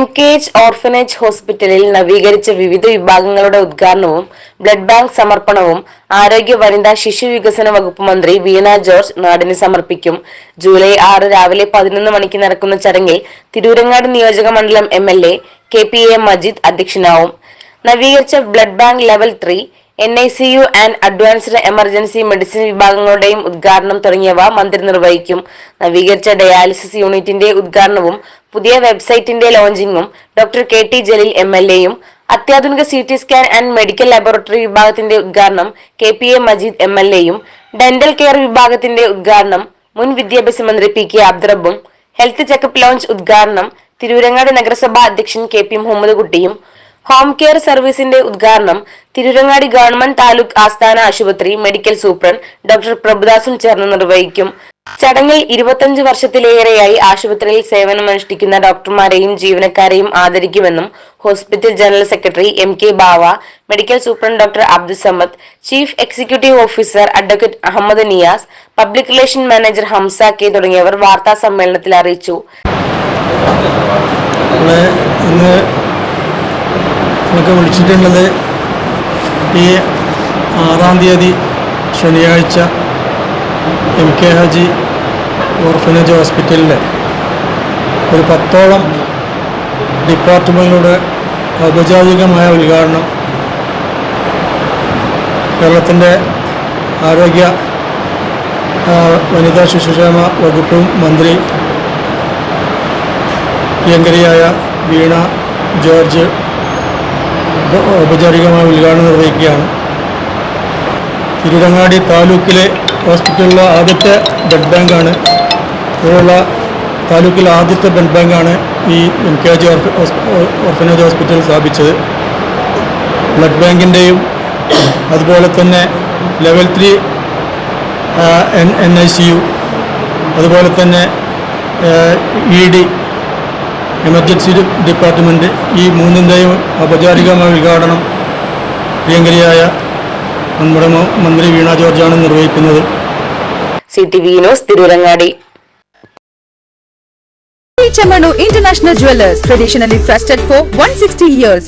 H orphanage ഹോസ്പിറ്റലിൽ നവീകരിച്ച വിവിധ വിഭാഗങ്ങളുടെ ഉദ്ഘാടനവും ബ്ലഡ് ബാങ്ക് സമർപ്പണവും ആരോഗ്യ വനിതാ ശിശു വികസന വകുപ്പ് മന്ത്രി വീണ ജോർജ് നാടിന് സമർപ്പിക്കും. ജൂലൈ ആറ് രാവിലെ പതിനൊന്ന് മണിക്ക് നടക്കുന്ന ചടങ്ങിൽ തിരൂരങ്ങാട് നിയോജക മണ്ഡലം M L A K P A Majeed അധ്യക്ഷനാവും. നവീകരിച്ച blood bank level three N I C U and advanced emergency medicine വിഭാഗങ്ങളുടെയും ഉദ്ഘാടനം തുടങ്ങിയവ മന്ത്രി നിർവഹിക്കും. നവീകരിച്ച ഡയാലിസിസ് യൂണിറ്റിന്റെ ഉദ്ഘാടനവും പുതിയ വെബ്സൈറ്റിന്റെ ലോഞ്ചിങ്ങും doctor K T Jaleel M L എയും അത്യാധുനിക C T scan and medical laboratory വിഭാഗത്തിന്റെ ഉദ്ഘാടനം K P A Majeed M L എയും ഡെന്റൽ കെയർ വിഭാഗത്തിന്റെ ഉദ്ഘാടനം മുൻ വിദ്യാഭ്യാസ മന്ത്രി പി കെ അബ്ദുറബും ഹെൽത്ത് ചെക്കപ്പ് ലോഞ്ച് ഉദ്ഘാടനം തിരൂരങ്ങാട് നഗരസഭാ അധ്യക്ഷൻ കെ പി മുഹമ്മദ് കുട്ടിയും ഹോം കെയർ സർവീസിന്റെ ഉദ്ഘാടനം തിരൂരങ്ങാടി ഗവൺമെന്റ് താലൂക്ക് ആസ്ഥാന ആശുപത്രി മെഡിക്കൽ സൂപ്രണ്ട് ഡോക്ടർ പ്രഭുദാസും ചേർന്ന് നിർവഹിക്കും. ചടങ്ങിൽ ഇരുപത്തഞ്ച് വർഷത്തിലേറെയായി ആശുപത്രിയിൽ സേവനമനുഷ്ഠിക്കുന്ന ഡോക്ടർമാരെയും ജീവനക്കാരെയും ആദരിക്കുമെന്നും hospital general secretary M K Bava medical superintendent doctor Abdul Samad chief executive officer advocate Ahammed Niyas public relation manager Hamsa K തുടങ്ങിയവർ വാർത്താ സമ്മേളനത്തിൽ അറിയിച്ചു. നമുക്ക് വിളിച്ചിട്ടുള്ളത് ഈ ആറാം തീയതി ശനിയാഴ്ച എം കെ ഹാജി ഓർഫനേജ് ഹോസ്പിറ്റലിലെ ഒരു പത്തോളം ഡിപ്പാർട്ട്മെന്റുകളുടെ ഔപചാരികമായ ഉദ്ഘാടനം കേരളത്തിന്റെ ആരോഗ്യ വനിതാ ശിശുക്ഷേമ വകുപ്പും മന്ത്രി പ്രിയങ്കരിയായ വീണ ജോർജ് ഔപചാരികമായ ഉദ്ഘാടനം നിർവഹിക്കുകയാണ്. തിരുവങ്ങാടി താലൂക്കിലെ ഹോസ്പിറ്റലിലെ ആദ്യത്തെ ബ്ലഡ് ബാങ്കാണ്. ഇവിടെയുള്ള താലൂക്കിലെ ആദ്യത്തെ ബ്ലഡ് ബാങ്കാണ് ഈ M K G orphanage hospital സ്ഥാപിച്ചത്. ബ്ലഡ് ബാങ്കിന്റെയും അതുപോലെ തന്നെ level three N N I C U അതുപോലെ തന്നെ ഇ ഡി എമർജൻസി ഡിപ്പാർട്ട്മെന്റ് ഈ മൂന്നിന്റെയും ഔപചാരികമായ ഉദ്ഘാടനം പ്രിയങ്കരിയായ നമ്മുടെ മന്ത്രി വീണ ജോർജാണ് നിർവഹിക്കുന്നത് C T V news Tirurangadi Chamanu International Jewelers, traditionally trusted for 160 years.